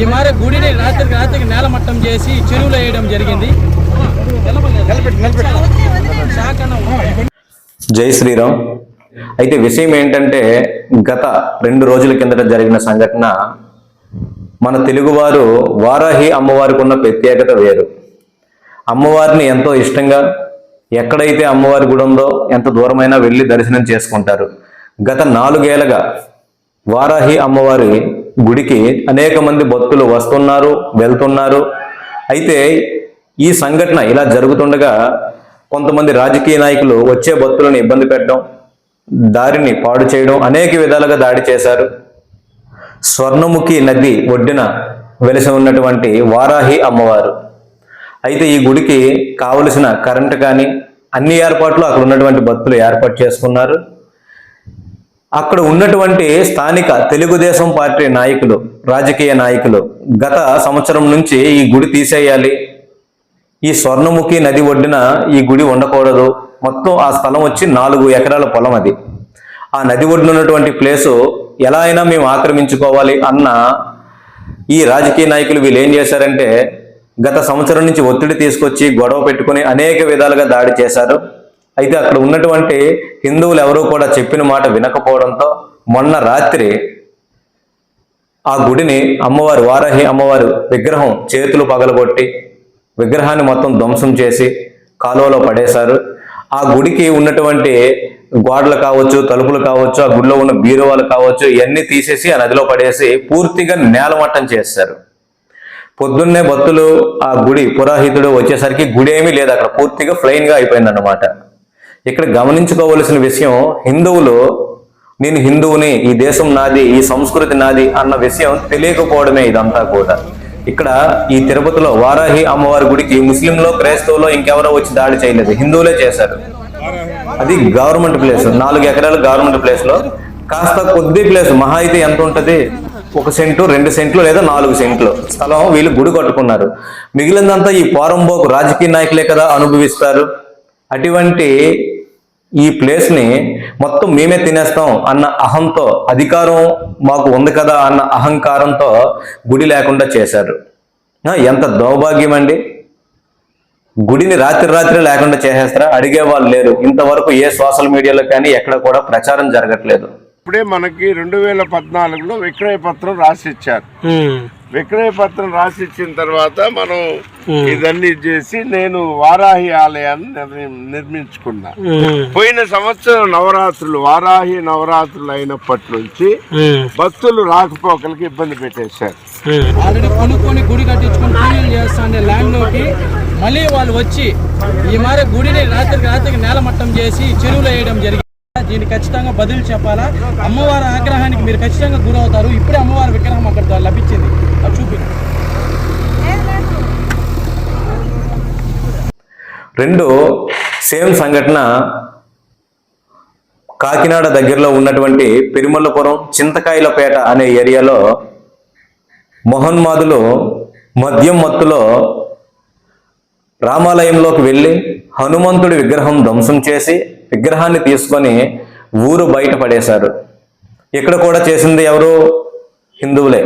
ఈ మారే గుడిని రాత్రికి రాత్రికి నేలమట్టం చేసి చెరువులో వేయడం జరిగింది. జై శ్రీరామ్. అయితే విషయం ఏంటంటే గత రెండు రోజుల కిందట జరిగిన సంఘటన మన తెలుగువారు వారాహి అమ్మవారికి ఉన్న ప్రత్యేకత వేరు. అమ్మవారిని ఎంతో ఇష్టంగా ఎక్కడైతే అమ్మవారి గుడి ఉందో ఎంత దూరమైనా వెళ్ళి దర్శనం చేసుకుంటారు. గత నాలుగేళ్ళగా వారాహి అమ్మవారి గుడికి అనేక మంది భక్తులు వస్తున్నారు వెళ్తున్నారు. అయితే ఈ సంఘటన ఇలా జరుగుతుండగా కొంతమంది రాజకీయ నాయకులు వచ్చే భక్తులను ఇబ్బంది పెట్టడం దారిని పాడు చేయడం అనేక విధాలుగా దాడి చేశారు. స్వర్ణముఖి నది ఒడ్డున వెలిసి ఉన్నటువంటి వారాహి అమ్మవారు. అయితే ఈ గుడికి కావలసిన కరెంటు కానీ అన్ని ఏర్పాట్లు అక్కడ ఉన్నటువంటి భక్తులు ఏర్పాటు చేసుకున్నారు. అక్కడ ఉన్నటువంటి స్థానిక తెలుగుదేశం పార్టీ నాయకులు రాజకీయ నాయకులు గత సంవత్సరం నుంచి ఈ గుడి తీసేయాలి. ఈ స్వర్ణముఖి నది ఒడ్డున ఈ గుడి ఉండకూడదు. మొత్తం ఆ స్థలం వచ్చి నాలుగు ఎకరాల పొలం అది. ఆ నది ఒడ్డున ఉన్నటువంటి ప్లేసు ఎలా అయినా మేము ఆక్రమించుకోవాలి అన్న ఈ రాజకీయ నాయకులు వీళ్ళు ఏం చేశారంటే గత సంవత్సరం నుంచి ఒత్తిడి తీసుకొచ్చి గొడవ పెట్టుకుని అనేక విధాలుగా దాడి చేశారు. అయితే అక్కడ ఉన్నటువంటి హిందువులు ఎవరూ కూడా చెప్పిన మాట వినకపోవడంతో మొన్న రాత్రి ఆ గుడిని అమ్మవారు వారాహి అమ్మవారు విగ్రహం చేతులు పగలగొట్టి విగ్రహాన్ని మొత్తం ధ్వంసం చేసి కాలువలో పడేశారు. ఆ గుడికి ఉన్నటువంటి గోడలు కావచ్చు తలుపులు కావచ్చు ఆ గుడిలో ఉన్న బీరువాలు కావచ్చు ఇవన్నీ తీసేసి ఆ నదిలో పడేసి పూర్తిగా నేలమట్టం చేశారు. పొద్దున్నే భక్తులు ఆ గుడి పురోహితుడు వచ్చేసరికి గుడి ఏమీ లేదు అక్కడ పూర్తిగా ఫ్లైన్గా అయిపోయిందన్నమాట. అయిపోయింది ఇక్కడ గమనించుకోవలసిన విషయం హిందువులు నేను హిందువుని ఈ దేశం నాది ఈ సంస్కృతి నాది అన్న విషయం తెలియకపోవడమే ఇదంతా కూడా. ఇక్కడ ఈ తిరుపతిలో వారాహి అమ్మవారి గుడికి ముస్లింలో క్రైస్తవులో ఇంకెవరో వచ్చి దాడి చేయలేదు. హిందువులే చేశారు. అది గవర్నమెంట్ ప్లేస్. నాలుగు ఎకరాలు గవర్నమెంట్ ప్లేస్లో కాస్త కొద్ది ప్లేస్. మహా అయితే ఎంత ఉంటది? ఒక సెంటు రెండు సెంట్లు లేదా నాలుగు సెంట్లు. స్థలం వీళ్ళు గుడి కట్టుకున్నారు. మిగిలిందంతా ఈ పోరంబోకు రాజకీయ నాయకులే కదా అనుభవిస్తారు. అటువంటి ఈ ప్లేస్ని మొత్తం మేమే తినేస్తాం అన్న అహంతో అధికారం మాకు ఉంది కదా అన్న అహంకారంతో గుడి లేకుండా చేశారు. ఎంత దౌర్భాగ్యం అండి. గుడిని రాత్రి రాత్రి లేకుండా చేసేస్తారా? అడిగే వాళ్ళు లేరు. ఇంతవరకు ఏ సోషల్ మీడియాలో కానీ ఎక్కడ కూడా ప్రచారం జరగట్లేదు. ఇప్పుడే మనకి రెండు వేల పద్నాలుగులో విక్రయ పత్రం రాసి ఇచ్చారు విక్రయ పత్రం రాసి ఇచ్చిన తర్వాత మనం ఇదన్నీ చేసి నేను వారాహి ఆలయాన్ని నిర్మి- నిర్మించుకున్నా. పోయిన సంవత్సరం నవరాత్రులు వారాహి నవరాత్రులు అయినప్పటి నుంచి భక్తులు రాకపోకలకి ఇబ్బంది పెట్టేశారు. ఆల్రెడీ కొనుక్కొని గుడి కట్టించుకొని పూజలు చేస్తాండే ల్యాండ్లోకి మళ్ళీ వాళ్ళు వచ్చి ఈ మారే గుడిని రాత్రికి రాత్రికి నేలమట్టం చేసి చెరువులో వేయడం జరిగింది. దీన్ని ఖచ్చితంగా బదులు చెప్పాలా? అమ్మవారి ఆగ్రహానికి మీరు ఖచ్చితంగా గురవుతారు. ఇప్పుడే అమ్మవారి విగ్రహం అక్కడ లభించింది. అది చూపి రెండు సేమ్ సంఘటన కాకినాడ దగ్గరలో ఉన్నటువంటి పెరుమల్లపురం చింతకాయలపేట అనే ఏరియాలో మొహన్మాదులు మద్యం మత్తులో రామాలయంలోకి వెళ్ళి హనుమంతుడి విగ్రహం ధ్వంసం చేసి విగ్రహాన్ని తీసుకొని ఊరు బయట పడేశారు. ఇక్కడ కూడా చేసింది ఎవరు? హిందువులే.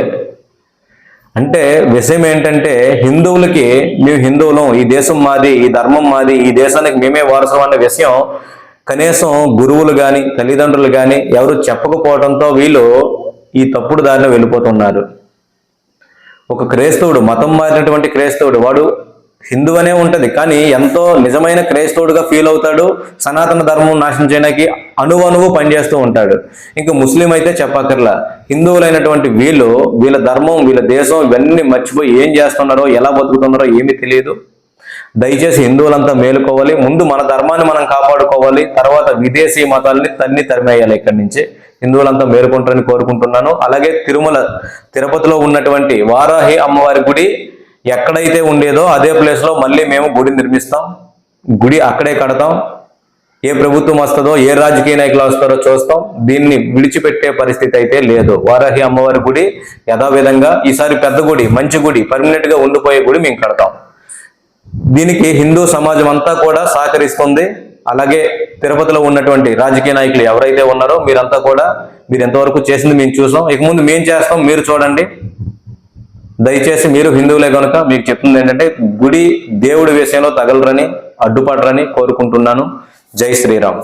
అంటే విషయం ఏంటంటే హిందువులకి మేము హిందువులం ఈ దేశం మాది ఈ ధర్మం మాది ఈ దేశానికి మేమే వారసం అన్న విషయం కనీసం గురువులు కానీ తల్లిదండ్రులు కానీ ఎవరు చెప్పకపోవడంతో వీళ్ళు ఈ తప్పుడు దారిలో వెళ్ళిపోతున్నారు. ఒక క్రైస్తవుడు మతం మారినటువంటి క్రైస్తవుడు వాడు హిందూ అనే ఉంటుంది. కానీ ఎంతో నిజమైన క్రైస్తవుడుగా ఫీల్ అవుతాడు. సనాతన ధర్మం నాశనం చేయడానికి అణువణువు పనిచేస్తూ ఉంటాడు. ఇంకా ముస్లిం అయితే చెప్పక్కర్లా. హిందువులైనటువంటి వీళ్ళు వీళ్ళ ధర్మం వీళ్ళ దేశం ఇవన్నీ మర్చిపోయి ఏం చేస్తున్నారో ఎలా బతుకుతున్నారో ఏమీ తెలియదు. దయచేసి హిందువులంతా మేలుకోవాలి. ముందు మన ధర్మాన్ని మనం కాపాడుకోవాలి. తర్వాత విదేశీ మతాల్ని తన్ని తరిమేయాలి ఇక్కడి నుంచి. హిందువులంతా మేలుకుంటారని కోరుకుంటున్నాను. అలాగే తిరుమల తిరుపతిలో ఉన్నటువంటి వారాహి అమ్మవారి గుడి ఎక్కడైతే ఉండేదో అదే ప్లేస్లో మళ్ళీ మేము గుడి నిర్మిస్తాం. గుడి అక్కడే కడతాం. ఏ ప్రభుత్వం వస్తుందో ఏ రాజకీయ నాయకులు వస్తారో చూస్తాం. దీన్ని విడిచిపెట్టే పరిస్థితి అయితే లేదు. వారాహి అమ్మవారి గుడి యథావిధంగా ఈసారి పెద్ద గుడి మంచి గుడి పర్మనెంట్గా ఉండిపోయే గుడి మేము కడతాం. దీనికి హిందూ సమాజం అంతా కూడా సహకరిస్తుంది. అలాగే తిరుపతిలో ఉన్నటువంటి రాజకీయ నాయకులు ఎవరైతే ఉన్నారో మీరంతా కూడా మీరు ఎంతవరకు చేసింది మేము చూసాం. ఇక ముందు మేము చేస్తాం. మీరు చూడండి. దయచేసి మీరు హిందువులే కనుక మీకు చెప్తుంది ఏంటంటే గుడి దేవుడి విషయంలో తగలరని అడ్డుపడరని కోరుకుంటున్నాను. జై శ్రీరామ్.